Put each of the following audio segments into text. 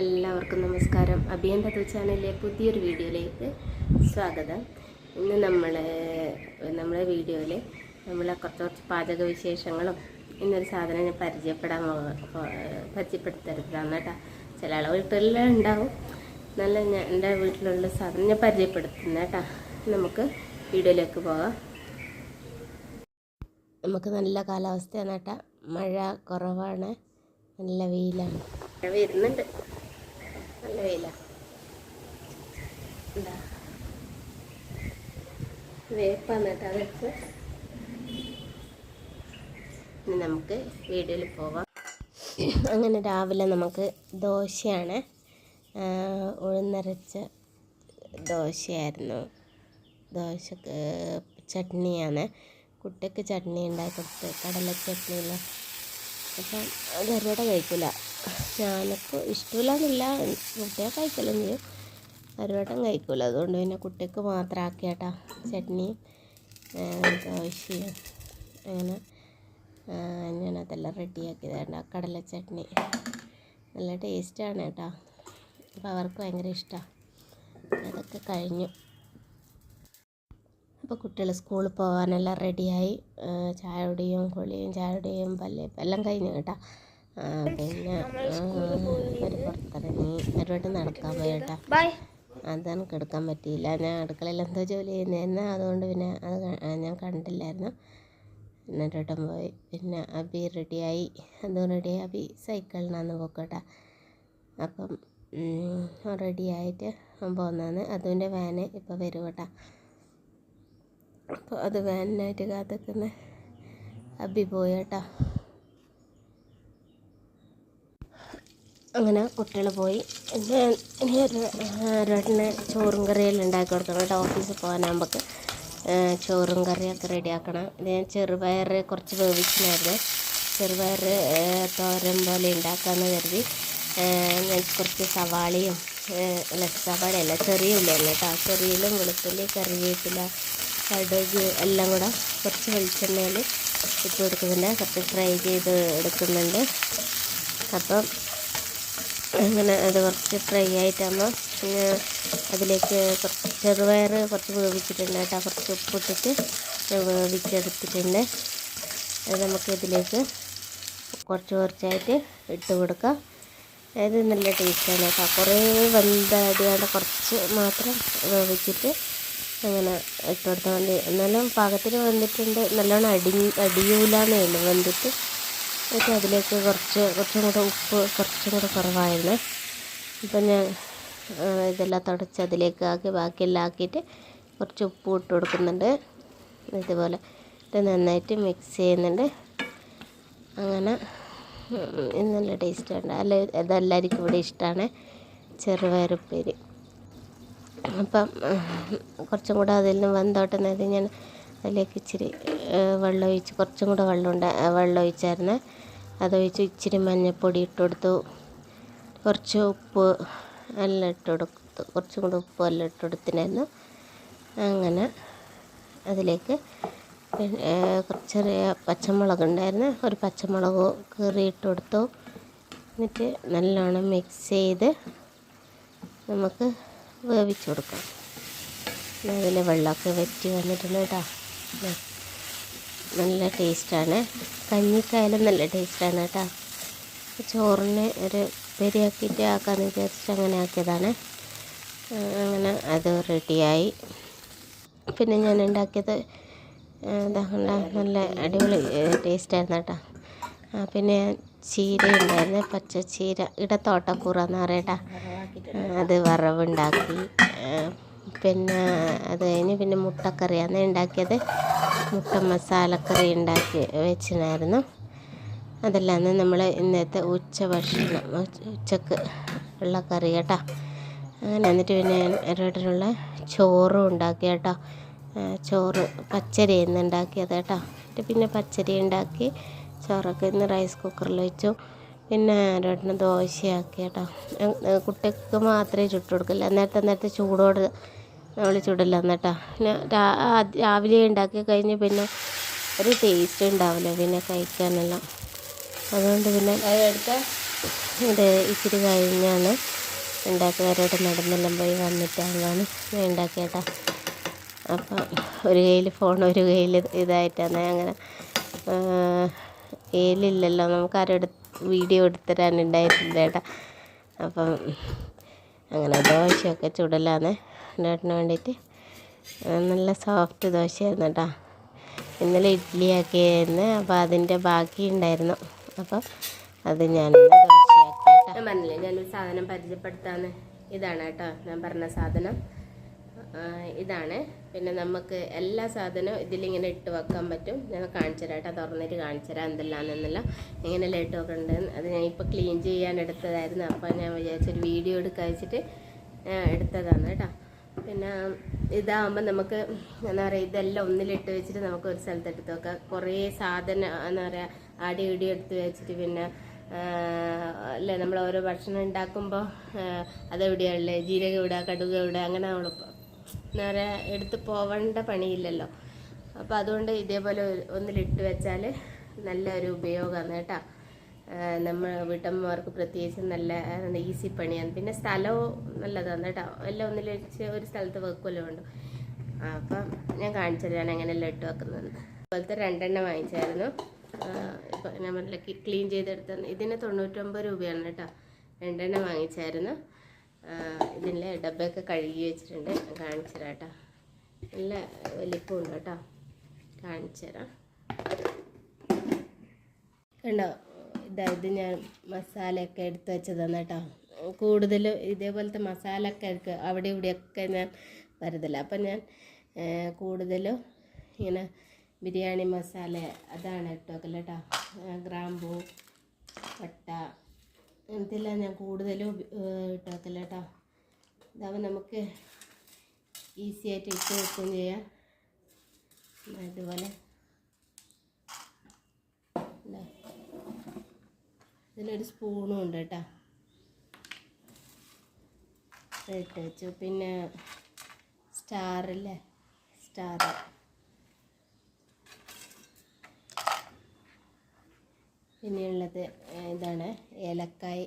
എല്ലാവർക്കും നമസ്കാരം. അഭിയന്ത തത്വ ചാനലിലെ പുതിയൊരു വീഡിയോയിലേക്ക് സ്വാഗതം. ഇന്ന് നമ്മൾ നമ്മുടെ വീഡിയോയിൽ നമ്മൾ കുറച്ച് കുറച്ച് പാചക വിശേഷങ്ങളും ഇന്നൊരു സാധനം ഞാൻ പരിചയപ്പെടാൻ പരിചയപ്പെടുത്തരുതാണ് കേട്ടോ. ചില ആളെ വീട്ടിലെല്ലാം ഉണ്ടാവും. നല്ല ഞാൻ എന്റെ വീട്ടിലുള്ള സാധനം ഞാൻ പരിചയപ്പെടുത്തുന്ന കേട്ടോ. നമുക്ക് വീഡിയോയിലേക്ക് പോകാം. നമുക്ക് നല്ല കാലാവസ്ഥയാണ് കേട്ടോ. മഴ കുറവാണ്. നല്ല വെയിലാണ്. വരുന്നുണ്ട്. നല്ല വെയിലാണ് എന്താ വേപ്പാന്ന് അതെടുത്ത് ഇനി നമുക്ക് വീഡിയോയിൽ പോവാം. അങ്ങനെ രാവിലെ നമുക്ക് ദോശയാണ്. ഉഴുന്നരച്ച ദോശയായിരുന്നു. ദോശക്ക് ചട്നിയാണ്. കുട്ടിക്ക് ചട്നി ഉണ്ടാക്കി കൊടുത്ത് കടല ചട്നിയിൽ അപ്പം അത് ഒരുപാട് കഴിക്കില്ല ഞാനൊക്കെ ഇഷ്ടമില്ലാന്നില്ല കുട്ടിയെ കഴിക്കലും ചെയ്യും അരുവട്ടം കഴിക്കില്ല അതുകൊണ്ട് പിന്നെ കുട്ടിക്ക് മാത്രം ആക്കിയാട്ടാ ചട്നി ദോശയും അങ്ങനെ ഞാൻ അതെല്ലാം റെഡിയാക്കിയതാണ് കടല ചട്നി. നല്ല ടേസ്റ്റാണ് കേട്ടോ അപ്പോൾ അവർക്ക് ഭയങ്കര ഇഷ്ടമാണ് അതൊക്കെ കഴിഞ്ഞു. അപ്പോൾ കുട്ടികൾ സ്കൂളിൽ പോകാനെല്ലാം റെഡിയായി. ചായ കുടിയും കുളിയും ചായ കുടിയും പല്ല് എല്ലാം കഴിഞ്ഞു കേട്ടോ. പിന്നെ ഒരു പുറത്തിറങ്ങി. ഒരുപാട് നടക്കാൻ പോയിട്ടാ അതാണ് കിടക്കാൻ പറ്റിയില്ല. ഞാൻ അടുക്കളയിൽ എന്തോ ജോലി ചെയ്യുന്നതെന്ന് അതുകൊണ്ട് പിന്നെ അത് ഞാൻ കണ്ടില്ലായിരുന്നു. എന്നിട്ടോട്ടം പോയി. പിന്നെ അബി റെഡിയായി. അതും റെഡിയായി അബി സൈക്കിളിനാന്ന് പോക്കട്ടെ അപ്പം റെഡിയായിട്ട് പോകുന്നതാണ് അതിന്റെ വാന് ഇപ്പോൾ വരും കേട്ടോ. അപ്പോൾ അത് വാനിനായിട്ട് കാത്തിക്കുന്ന. അബി പോയി കേട്ടോ. അങ്ങനെ കുട്ടികൾ പോയി. ഇനി ഒരു ഒരേട്ടന് ചോറും കറിയെല്ലാം ഉണ്ടാക്കി കൊടുക്കണം കേട്ടോ ഓഫീസിൽ പോകാനാകുമ്പോൾ ചോറും കറിയൊക്കെ റെഡിയാക്കണം ഇത് ഞാൻ ചെറുപയർ കുറച്ച് വേവിച്ചിട്ടുണ്ടായിരുന്നു. ചെറുപയർ തോരൻ പോലെ ഉണ്ടാക്കാമെന്ന് കരുതി. ഞാൻ കുറച്ച് സവാളയും അല്ല സവാളയല്ല ചെറിയ ഉള്ളിയല്ല കേട്ടോ. ചെറിയിലും വെളുത്തുള്ളി കറിവേപ്പില കടുക് എല്ലാം കൂടെ കുറച്ച് വെളിച്ചെണ്ണയിൽ ഇട്ട് കൊടുക്കുന്നുണ്ട്. കുറച്ച് ഫ്രൈ ചെയ്ത് എടുക്കുന്നുണ്ട്. അപ്പം അങ്ങനെ അത് കുറച്ച് ഫ്രൈ ആയിട്ടാകുമ്പോൾ അതിലേക്ക് കുറച്ച് ചെറുപയർ കുറച്ച് വേവിച്ചിട്ടുണ്ട് കേട്ടോ. കുറച്ച് ഉപ്പിട്ടിട്ട് വേവിച്ചെടുത്തിട്ടുണ്ട്. അത് നമുക്ക് ഇതിലേക്ക് കുറച്ച് കുറച്ചായിട്ട് ഇട്ട് കൊടുക്കാം. അതായത് നല്ല ടേസ്റ്റാണ് കേട്ടോ. കുറേ വെന്തടിയാണ്ട് കുറച്ച് മാത്രം വേവിച്ചിട്ട് അങ്ങനെ ഇട്ട് കൊടുത്താൽ മതി. എന്നാലും പാകത്തിന് വന്നിട്ടുണ്ട് നല്ലോണം അടി അടിയൂലെന്നേ ഉള്ളൂ വെന്തിട്ട്. എന്നിട്ട് അതിലേക്ക് കുറച്ച് കുറച്ചും കൂടെ ഉപ്പ് കുറച്ചും കൂടെ കുറവായിരുന്നു. അപ്പം ഞാൻ ഇതെല്ലാം തുടച്ച് അതിലേക്ക് ആക്കി ബാക്കിയെല്ലാം ആക്കിയിട്ട് കുറച്ച് ഉപ്പ് ഇട്ട് കൊടുക്കുന്നുണ്ട്. ഇതുപോലെ ഇത് നന്നായിട്ട് മിക്സ് ചെയ്യുന്നുണ്ട്. അങ്ങനെ നല്ല ടേസ്റ്റ് ഉണ്ട്. അല്ല ഇതെല്ലാവർക്കും ഇവിടെ ഇഷ്ടമാണ്. ചെറുപയറുപ്പേരി അപ്പം കുറച്ചും കൂടെ അതിൽ നിന്ന് വെന്തോട്ടെ നേരത്തെ ഞാൻ അതിലേക്ക് ഇച്ചിരി വെള്ളം ഒഴിച്ച് കുറച്ചും കൂടെ വെള്ളം ഉണ്ട് വെള്ളം അതൊഴിച്ച് ഇച്ചിരി മഞ്ഞൾപ്പൊടി ഇട്ട് കൊടുത്തു. കുറച്ച് ഉപ്പ് എല്ലാം ഇട്ട് കൊടുത്തു. കുറച്ചും കൂടെ ഉപ്പ് എല്ലാം ഇട്ട് കൊടുത്തിനായിരുന്നു. അങ്ങനെ അതിലേക്ക് ചെറിയ പച്ചമുളക് ഉണ്ടായിരുന്നു. ഒരു പച്ചമുളക് കീറി ഇട്ട് കൊടുത്തു. എന്നിട്ട് നല്ലോണം മിക്സ് ചെയ്ത് നമുക്ക് വേവിച്ച് കൊടുക്കാം. അതിൽ വെള്ളമൊക്കെ വറ്റി വന്നിട്ടുണ്ട് കേട്ടോ. നല്ല ടേസ്റ്റാണ്. കഞ്ഞിക്കായാലും നല്ല ടേസ്റ്റാണ് കേട്ടോ. ചോറിന് ഒരു പെരിയാക്കിയിട്ട് ആക്കാമെന്ന് വിചാരിച്ചിട്ട് അങ്ങനെ ആക്കിയതാണ്. അങ്ങനെ അത് റെഡിയായി. പിന്നെ ഞാൻ ഉണ്ടാക്കിയത് ആ, നല്ല അടിപൊളി ടേസ്റ്റായിരുന്നു കേട്ടോ. പിന്നെ ചീര ഉണ്ടായിരുന്നു പച്ച ചീര ഇടത്തോട്ടക്കൂറ എന്ന് പറയട്ടാ അത് വറവുണ്ടാക്കി പിന്നെ അത് കഴിഞ്ഞ് പിന്നെ മുട്ടക്കറിയാണ് ഉണ്ടാക്കിയത്. മുട്ട മസാലക്കറി ഉണ്ടാക്കി വെച്ചിട്ടുണ്ടായിരുന്നു അതെല്ലാം നമ്മൾ ഇന്നത്തെ ഉച്ച ഭക്ഷണം ഉച്ചയ്ക്ക് ഉള്ള കറി കേട്ടോ. അങ്ങനെ എന്നിട്ട് പിന്നെ ഒരിടനുള്ള ചോറും ഉണ്ടാക്കി കേട്ടോ. ചോറ് പച്ചരി ഇന്ന് ഉണ്ടാക്കിയത് കേട്ടോ. എന്നിട്ട് പിന്നെ പച്ചരി ഉണ്ടാക്കി ചോറൊക്കെ ഇന്ന് റൈസ് കുക്കറിൽ വെച്ചു. പിന്നെ രണ്ടെണ്ണം ദോശയാക്കി കേട്ടോ കുട്ടിക്ക് മാത്രമേ ചുട്ട് കൊടുക്കില്ല നേരത്തെ നേരത്തെ ചൂടോട് നമ്മൾ ചുടില്ല എന്നിട്ടാ. രാവിലെ ഉണ്ടാക്കി കഴിഞ്ഞ് പിന്നെ ഒരു ടേസ്റ്റ് ഉണ്ടാവില്ല പിന്നെ കഴിക്കാനെല്ലാം. അതുകൊണ്ട് പിന്നെ ഇത് ഇച്ചിരി കഴിഞ്ഞാണ് ഉണ്ടാക്കുന്നവരോട് നടന്നെല്ലാം പോയി വന്നിട്ടാണ് ഞാൻ ഉണ്ടാക്കിയേട്ടാ. അപ്പം ഒരു കയ്യിൽ ഫോൺ ഒരു കയ്യിൽ ഇതായിട്ടാണ് അങ്ങനെ കയ്യിലില്ലല്ലോ നമുക്ക് ആരും എടുത്ത് വീഡിയോ എടുത്ത് തരാനുണ്ടായിട്ടില്ല ഏട്ടാ. അപ്പം അങ്ങനെ ദോശയൊക്കെ ചുടലാണ് ഏട്ടന് വേണ്ടിയിട്ട്. നല്ല സോഫ്റ്റ് ദോശയായിരുന്നു കേട്ടോ ഇന്നലെ ഇഡ്ഡലി ആക്കിയായിരുന്നു. അപ്പോൾ അതിന്റെ ബാക്കി ഉണ്ടായിരുന്നു അപ്പോൾ അത് ഞാൻ ദോശയാക്കി ഞാൻ പറഞ്ഞില്ലേ ഞാനൊരു സാധനം പരിചയപ്പെടുത്താന്ന്. ഇതാണ് കേട്ടോ ഞാൻ പറഞ്ഞ സാധനം. ഇതാണ്. പിന്നെ നമുക്ക് എല്ലാ സാധനവും ഇതിലിങ്ങനെ ഇട്ട് വെക്കാൻ പറ്റും. ഞാൻ കാണിച്ചു തരാം കേട്ടോ തുറന്നിട്ട് കാണിച്ചു തരാം എന്തെല്ലാമെന്നെല്ലാം എങ്ങനെയെല്ലാം ഇട്ട് വെക്കേണ്ടത് അത് ഞാൻ ഇപ്പോൾ ക്ലീൻ ചെയ്യാൻ എടുത്തതായിരുന്നു. അപ്പോൾ ഞാൻ വിചാരിച്ചൊരു വീഡിയോ എടുക്കാൻ വെച്ചിട്ട് എടുത്തതാണ് കേട്ടോ. പിന്നെ ഇതാകുമ്പോൾ നമുക്ക് എന്താ പറയുക ഇതെല്ലാം ഒന്നിലിട്ട് വെച്ചിട്ട് നമുക്ക് ഒരു സ്ഥലത്ത് എടുത്ത് വെക്കാം. കുറേ സാധനം എന്താ പറയുക ആടി ഇടി എടുത്ത് വെച്ചിട്ട് പിന്നെ അല്ലേ നമ്മൾ ഓരോ ഭക്ഷണം ഉണ്ടാക്കുമ്പോൾ അതെവിടെയാണല്ലേ ജീരകം ഇടുക കടുക് ഇടുക അങ്ങനെ നമ്മൾ പറയുക എടുത്ത് പോവേണ്ട പണിയില്ലല്ലോ. അപ്പോൾ അതുകൊണ്ട് ഇതേപോലെ ഒന്നിലിട്ട് വെച്ചാൽ നല്ലൊരു ഉപയോഗമാണ് കേട്ടോ. നമ്മൾ വീട്ടമ്മമാർക്ക് പ്രത്യേകിച്ച് നല്ല ഈസി പണിയാണ്. പിന്നെ സ്ഥലവും നല്ലതാണ് കേട്ടോ. എല്ലാം ഒന്നിൽ വെച്ച് ഒരു സ്ഥലത്ത് വെക്കുമല്ലോ ഉണ്ട്? അപ്പം ഞാൻ കാണിച്ചത് ഞാൻ എങ്ങനെയെല്ലാം ഇട്ട് വെക്കുന്നത്. അതുപോലത്തെ രണ്ടെണ്ണം വാങ്ങിച്ചായിരുന്നു. ഇപ്പം പറഞ്ഞില്ല ക്ലീൻ ചെയ്തെടുത്ത ഇതിന് തൊണ്ണൂറ്റൊമ്പത് രൂപയാണ് കേട്ടോ. രണ്ടെണ്ണം വാങ്ങിച്ചായിരുന്നു. ഇതിന്റെ ഡബ്ബയൊക്കെ കഴുകി വെച്ചിട്ടുണ്ട്. കാണിച്ചു തരാം കേട്ടോ. നല്ല വലിപ്പമുണ്ട് കേട്ടോ. കാണിച്ചു തരാം. കണ്ടോ? ഇതായത് ഞാൻ മസാലയൊക്കെ എടുത്ത് വെച്ചതാണ് കേട്ടോ. കൂടുതൽ ഇതേപോലത്തെ മസാലയൊക്കെ എടുക്കുക അവിടെ ഇവിടെയൊക്കെ ഞാൻ വരുന്നില്ല അപ്പം ഞാൻ കൂടുതലും ഇങ്ങനെ ബിരിയാണി മസാല അതാണ് ഇട്ട് വെക്കൽ കേട്ടോ ഗ്രാമ്പൂ അങ്ങനത്തെല്ലാം ഞാൻ കൂടുതലും ഏഹ് കേട്ടോ. ഇതാവുമ്പോൾ നമുക്ക് ഈസി ആയിട്ട് ഇട്ട് വെക്കുകയും ചെയ്യാം. ഇതുപോലെ. ഇതാ. ഇതിലൊരു സ്പൂണും ഉണ്ട് കേട്ടോ. ഇട്ട് വെച്ചു. പിന്നെ സ്റ്റാറില്ലേ സ്റ്റാർ. പിന്നെയുള്ളത് ഇതാണ് ഏലക്കായ്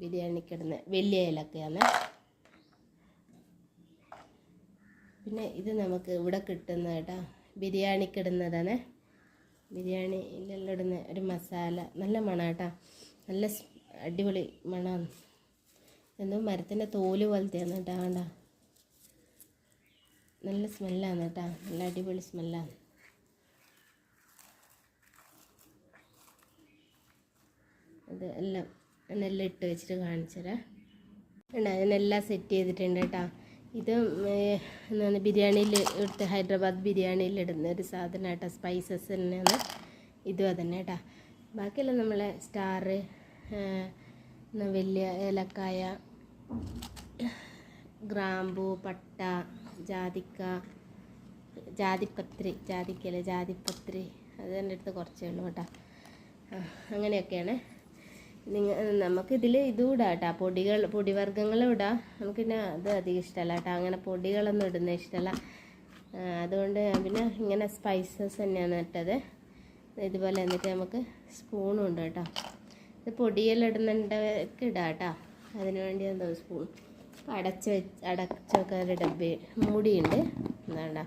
ബിരിയാണിക്കിടുന്ന വലിയ ഏലക്കയാണ്. പിന്നെ ഇത് നമുക്ക് ഇവിടെ കിട്ടുന്ന കേട്ടോ ബിരിയാണിക്കിടുന്നതാണ്. ബിരിയാണിയിലെല്ലാം ഇടുന്ന ഒരു മസാല നല്ല മണം കേട്ടോ നല്ല അടിപൊളി മണമാണ് എന്തോ മരത്തിന്റെ തോൽ പോലത്തെയാണ് കേട്ടോ വേണ്ട നല്ല സ്മെല്ലാണ് കേട്ടോ നല്ല അടിപൊളി സ്മെല്ലാണ്. അത് എല്ലാം എന്നെല്ലാം ഇട്ട് വെച്ചിട്ട് കാണിച്ചു തരാം ഉണ്ട് അതിനെല്ലാം സെറ്റ് ചെയ്തിട്ടുണ്ട് കേട്ടോ ഇത് എന്താണ് ബിരിയാണിയിൽ ഇവിടുത്തെ ഹൈദരാബാദ് ബിരിയാണിയിൽ ഇടുന്ന ഒരു സാധനം കേട്ടോ സ്പൈസസ് തന്നെയാണ്. ഇതും അതന്നെ കേട്ടോ ബാക്കിയെല്ലാം നമ്മളെ സ്റ്റാറ് വലിയ ഏലക്കായ ഗ്രാമ്പു പട്ട ജാതിക്ക ജാതിപ്പത്രി ജാതിക്കല്ല ജാതിപ്പത്രി. അത് എന്റെ അടുത്ത് കുറച്ചേ ഉള്ളൂ കേട്ടോ അങ്ങനെയൊക്കെയാണ്. നിങ്ങൾ നമുക്കിതിൽ ഇതും ഇടാം കേട്ടോ പൊടികൾ പൊടിവർഗങ്ങളും ഇടാം. നമുക്ക് പിന്നെ അത് അധികം ഇഷ്ടമല്ല കേട്ടോ അങ്ങനെ പൊടികളൊന്നും ഇടുന്ന ഇഷ്ടമല്ല അതുകൊണ്ട് പിന്നെ ഇങ്ങനെ സ്പൈസസ് തന്നെയാണ് ഇട്ടത്. ഇതുപോലെ എന്നിട്ട് നമുക്ക് സ്പൂണും ഉണ്ട് കേട്ടോ ഇത് പൊടിയെല്ലാം ഇടുന്നുണ്ടൊക്കെ ഇടാം കേട്ടോ അതിന് വേണ്ടി എന്തോ സ്പൂൺ അടച്ച് വെച്ച് അടച്ചൊക്കെ ഒരു ഡബ്ബി മൂടിയുണ്ട് എന്താണ്ടാ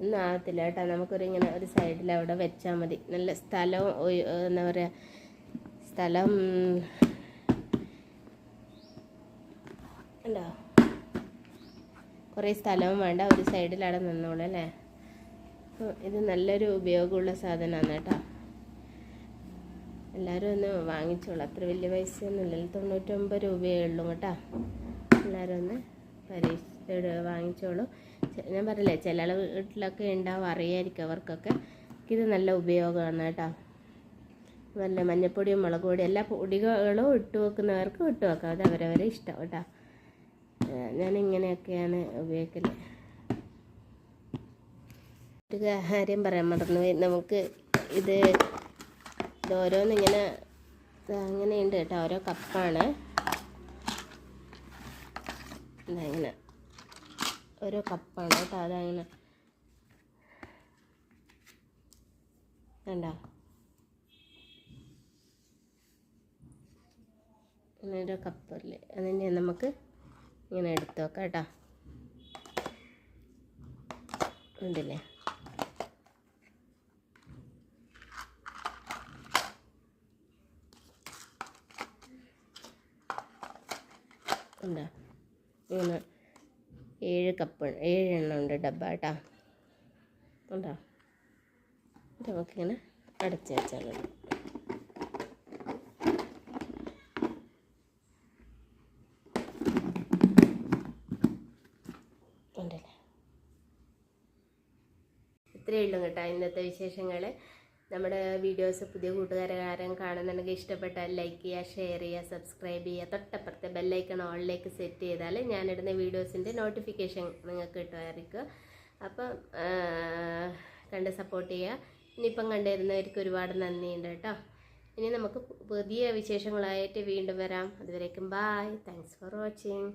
ഒന്നും ആകത്തില്ല കേട്ടോ. നമുക്കൊരു ഇങ്ങനെ ഒരു സൈഡിൽ അവിടെ വെച്ചാൽ മതി. നല്ല സ്ഥലം എന്താ പറയുക സ്ഥലം ഉണ്ടോ? കുറേ സ്ഥലവും വേണ്ട. ഒരു സൈഡിൽ അവിടെ നിന്നോളൂ അല്ലേ? ഇത് നല്ലൊരു ഉപയോഗമുള്ള സാധനമാണ് കേട്ടോ. എല്ലാവരും ഒന്ന് വാങ്ങിച്ചോളൂ. അത്ര വലിയ പൈസയൊന്നുമില്ലല്ലോ തൊണ്ണൂറ്റൊമ്പത് രൂപയേ ഉള്ളൂ കേട്ടോ. എല്ലാവരും ഒന്ന് പരീക്ഷ വാങ്ങിച്ചോളൂ. ഞാൻ പറയില്ലേ ചില വീട്ടിലൊക്കെ ഉണ്ടാവും അറിയായിരിക്കും അവർക്കൊക്കെ. ഇത് നല്ല ഉപയോഗമാണ് കേട്ടോ. നല്ല മഞ്ഞപ്പൊടിയും മുളക് പൊടിയും എല്ലാ പൊടികളും ഇട്ട് വെക്കുന്നവർക്ക് ഇട്ട് വെക്കാം. അത് അവരവരെ ഇഷ്ടം കേട്ടോ. ഞാൻ ഇങ്ങനെയൊക്കെയാണ് ഉപയോഗിക്കൽ. ഒരു പറയാൻ മറന്നുപോയി. നമുക്ക് ഇത് ഓരോന്നിങ്ങനെ അങ്ങനെയുണ്ട് കേട്ടോ. ഓരോ കപ്പാണ്. ഇങ്ങനെ. ഓരോ കപ്പാണ് കേട്ടോ അതങ്ങനെ. കണ്ടോ? ഇങ്ങനെ ഒരു കപ്പല്ലേ? അതിനെ നമുക്ക് ഇങ്ങനെ എടുത്ത് വെക്കാം കേട്ടോ. ഉണ്ടല്ലേ? ഉണ്ടോ? ഇങ്ങനെ ഏഴ് കപ്പ് ഏഴെണ്ണം ഉണ്ട് ഡബ്ബ കേട്ടോ. ഉണ്ടോ? നമുക്കിങ്ങനെ അടച്ച് വെച്ചാൽ മതി. ഇത്രയേ ഉള്ളൂ കേട്ടോ ഇന്നത്തെ വിശേഷങ്ങൾ നമ്മുടെ വീഡിയോസ് പുതിയ കൂട്ടുകാരകാരം കാണുന്നുണ്ടെങ്കിൽ ഇഷ്ടപ്പെട്ടാൽ ലൈക്ക് ചെയ്യുക ഷെയർ ചെയ്യുക സബ്സ്ക്രൈബ് ചെയ്യുക. തൊട്ടപ്പുറത്തെ ബെല്ലൈക്കൺ ഓളിലേക്ക് സെറ്റ് ചെയ്താൽ ഞാനിടുന്ന വീഡിയോസിന്റെ നോട്ടിഫിക്കേഷൻ നിങ്ങൾക്ക് കിട്ടുമായിരിക്കും. അപ്പം കണ്ട് സപ്പോർട്ട് ചെയ്യുക. ഇനിയിപ്പം കണ്ടിരുന്നവർക്ക് ഒരുപാട് നന്ദിയുണ്ട് കേട്ടോ. ഇനി നമുക്ക് പുതിയ വിശേഷങ്ങളായിട്ട് വീണ്ടും വരാം. അതുവരേക്കും ബായ് താങ്ക്സ് ഫോർ വാച്ചിങ്